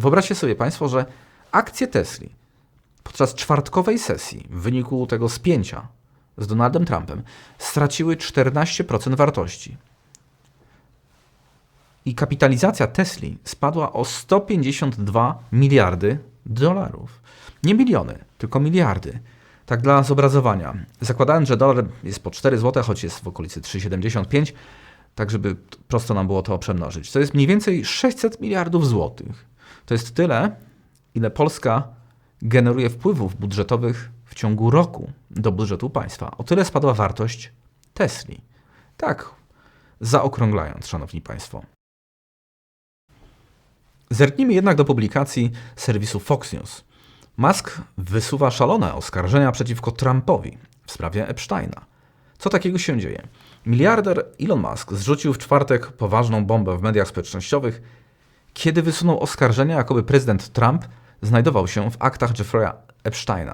Wyobraźcie sobie Państwo, że akcje Tesli podczas czwartkowej sesji w wyniku tego spięcia z Donaldem Trumpem straciły 14% wartości. I kapitalizacja Tesli spadła o 152 miliardy dolarów. Nie miliony, tylko miliardy. Tak dla zobrazowania. Zakładając, że dolar jest po 4 zł, choć jest w okolicy 3,75, tak żeby prosto nam było to przemnożyć. To jest mniej więcej 600 miliardów złotych. To jest tyle, ile Polska generuje wpływów budżetowych w ciągu roku do budżetu państwa. O tyle spadła wartość Tesli. Tak, zaokrąglając, szanowni państwo. Zerknijmy jednak do publikacji serwisu Fox News. Musk wysuwa szalone oskarżenia przeciwko Trumpowi w sprawie Epsteina. Co takiego się dzieje? Miliarder Elon Musk zrzucił w czwartek poważną bombę w mediach społecznościowych, kiedy wysunął oskarżenia, jakoby prezydent Trump znajdował się w aktach Jeffrey'a Epsteina.